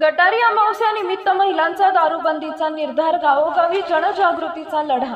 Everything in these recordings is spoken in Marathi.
गटारी अमावस्या निमित्त महिलांचा दारूबंदीचा निर्धार गावोगावी जनजागृतीचा लढा.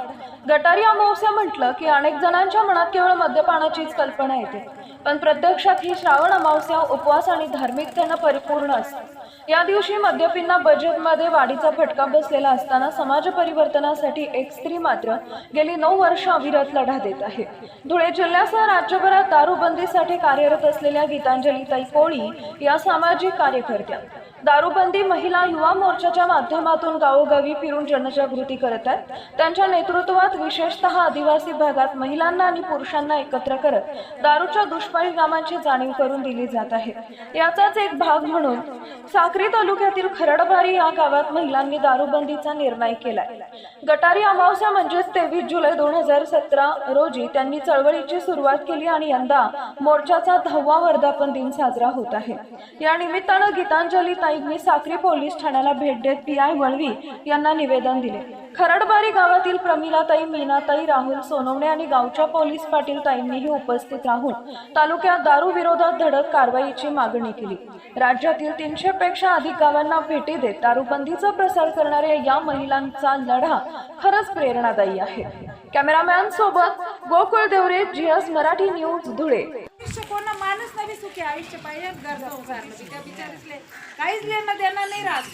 गटारी अमावस्या म्हटलं की अनेक जणांच्या मनात केवळ मद्यपानाचीच कल्पना येते. पण प्रत्यक्षात ही श्रावण अमावस्या उपवास आणि धार्मिकतेनं परिपूर्ण असते. या दिवशी मद्यपींना बजेटमध्ये वाढीचा फटका बसलेला असताना समाज परिवर्तनासाठी एक स्त्री मात्र गेली नऊ वर्ष अविरत लढा देत आहे. धुळे जिल्ह्यासह राज्यभरात दारूबंदीसाठी कार्यरत असलेल्या गीतांजली ताई कोळी या सामाजिक कार्यकर्त्या. दारू दारूबंदी महिला युवा मोर्चाच्या माध्यमातून गावोगावी फिरून जनजागृती करत आहेत. त्यांच्या नेतृत्वात विशेषतः आदिवासी भागात महिलांना आणि पुरुषांना एकत्र करत दारूच्या दुष्परिणामांची जाणीव करून दिली जात आहे. याचाच एक भाग म्हणून साक्री तालुक्यातील खरडबारी या गावात महिलांनी दारूबंदीचा निर्णय केलाय. गटारी अमावस्या म्हणजेच तेवीस जुलै दोन हजार सतरा रोजी त्यांनी चळवळीची सुरुवात केली आणि यंदा मोर्चाचा दहावा वर्धापन दिन साजरा होत आहे. या निमित्तानं गीतांजली ताईंनी साक्री पोलीस ठाण्याला भेट देत पी आय वळवी यांना निवेदन दिले. खरडबारी गावातील प्रमिलाताई मीनाताई राहुल सोनवणे आणि गावच्या पोलीस पाटील ताईंनीही उपस्थित राहून तालुक्यात दारू विरोधात धडक कारवाईची मागणी केली. राज्यातील तीनशे पेक्षा अधिक गावांना भेटी देत दारूबंदीचा प्रसार करणाऱ्या या महिलांचा लढा खरंच प्रेरणादायी आहे. कॅमेरामॅन सोबत गोकुळ देवरे जीएस मराठी न्यूज धुळे. आयुष्य कोणा माणूस नवी सुखी आयुष्य पाहिजे गरजा संसारलं बिचार बिचारीसले काहीच लेणं देणं नाही राहत.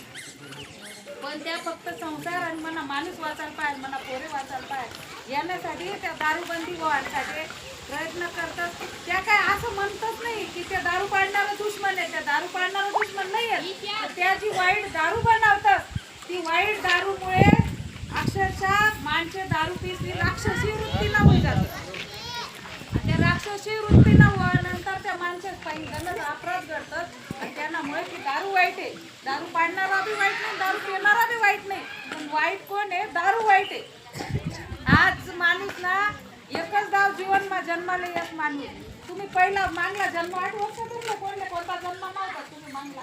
पण त्या फक्त संसार आणि म्हणा माणूस वाचायला पाहिजे म्हणा पोरे वाचायला पाहिजे. येण्यासाठी त्या दारूबंदी व्हायसाठी प्रयत्न करतात. त्या काय असं म्हणतच नाही की त्या दारू पाडणारा दुश्मन आहे. त्या दारू पाडणारा दुश्मन नाही आहे त्या जी वाईट दारू बनवतात ती वाईट दारूमुळे अक्षरशः माणसे दारू पिसली राक्षसी वृत्तीला होई जातात. त्या राक्षसी वृत्तीला नंतर त्या माणसात पहिल्यांदाच अपराध घडतात आणि त्यांना मुळे की दारू वाईट आहे. दारू पाडणारा बी वाईट नाही दारू पिणारा बी वाईट नाही. पण वाईट कोण आहे? दारू वाईट आहे. आज माणूस ना एकच दाव जीवनमा जन्माला एक माणूस. तुम्ही पहिला मागला जन्म आठ वर्ष तुमला कोणला कोणता जन्म नव्हता तुम्ही मागला?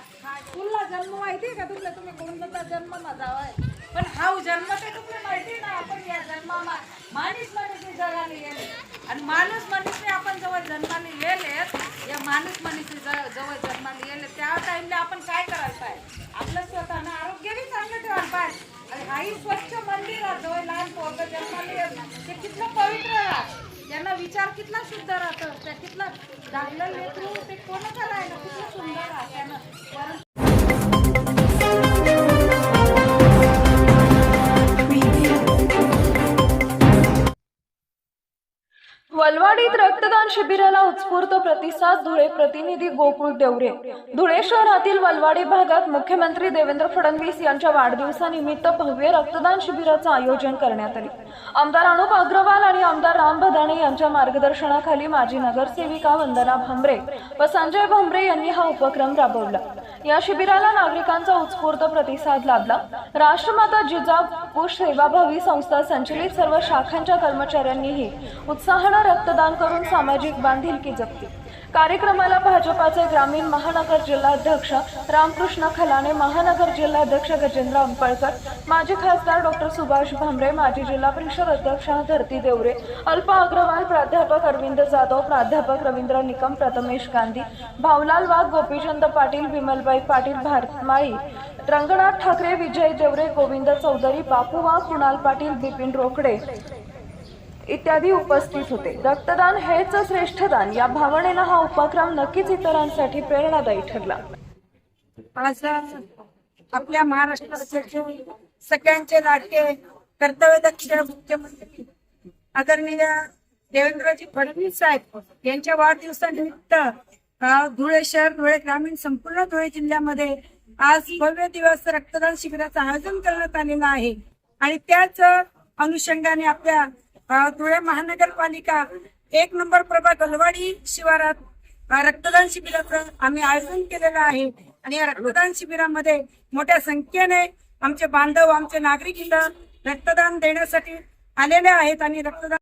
तुला जन्म माहिती आहे का तुमला? तुम्ही कोणता जन्म ना जावाय? पण हा जन्म ते तुम्ही माहिती ना आपण या जन्मामा माणूस मनुष्य जगाला येले आणि माणूस मनुष्य आपण जेव्हा जन्माला येले या माणूस मनुष्य जवळ जन्माला येले त्या टाइमला आपण काय करायला पाहिजे? आपलं स्वतःनं आरोग्य चांगलं ठेवायला पाहिजे. आणि हाही स्वच्छ मंदिर जवळ लहान पोरग जन्माला येत ते कितलं पवित्र राहत त्यांना विचार कितला शुद्ध राहतं त्या कितलं दागलं लेकरू ते कोणाचा राहिलं? कितलं सुंदर राहत त्यानं वलवाडीत रक्तदान शिबिराला उत्स्फूर्त प्रतिसाद धुळे प्रतिनिधी गोकुळ देवरे. धुळे शहरातील वलवाडी भागात मुख्यमंत्री देवेंद्र फडणवीस यांच्या वाढदिवसानिमित्त भव्य रक्तदान शिबिराचं आयोजन करण्यात आले. आमदार अनुप अग्रवाल आणि आमदार राम भदाणे यांच्या मार्गदर्शनाखाली माजी नगरसेविका वंदना भांबरे व संजय भांबरे यांनी हा उपक्रम राबवला. या शिबिराला नागरिकांचा उत्स्फूर्त प्रतिसाद लाभला. राष्ट्रमाता जिजाऊ सेवाभावी संस्था संचलित सर्व शाखांच्या कर्मचाऱ्यांनीही उत्साहानं रक्तदान करून सामाजिक बांधिलकी जपली. कार्यक्रमाला भाजपाचे ग्रामीण महानगर जिल्हाध्यक्ष रामकृष्ण खलाने महानगर जिल्हाध्यक्ष गजेंद्र अंपळकर माजी खासदार डॉक्टर सुभाष भामरे माजी जिल्हा परिषद अध्यक्ष धरती देवरे अल्पा अग्रवाल प्राध्यापक अरविंद जाधव प्राध्यापक रवींद्र निकम प्रथमेश गांधी भावलाल वाघ गोपीचंद पाटील विमलबाई पाटील भारमाळी रंगनाथ ठाकरे विजय देवरे गोविंद चौधरी बापू वाघ कुणाल पाटील बिपिन रोकडे इत्यादी उपस्थित होते. रक्तदान हेच श्रेष्ठ दान. या भावनेनं हा उपक्रम नक्कीच इतरांसाठी प्रेरणादायी ठरला. आज आपल्या महाराष्ट्राचे सगळ्यांचे लाडके कर्तव्यदक्ष मुख्यमंत्री आदरणीय देवेंद्रजी फडणवीस साहेब यांच्या वाढदिवसानिमित्त धुळे शहर धुळे ग्रामीण संपूर्ण धुळे जिल्ह्यामध्ये आज भव्य दिवस रक्तदान शिबिराचं आयोजन करण्यात आलेलं आहे. आणि त्याच अनुषंगाने आपल्या धुळे महानगरपालिका एक नंबर प्रभाग गलवाडी शिवारात रक्तदान शिबिराचं आम्ही आयोजन केलेलं आहे. आणि या रक्तदान शिबिरामध्ये मोठ्या संख्येने आमचे बांधव आमचे नागरिक इथं रक्तदान देण्यासाठी आलेले आहेत आणि रक्तदान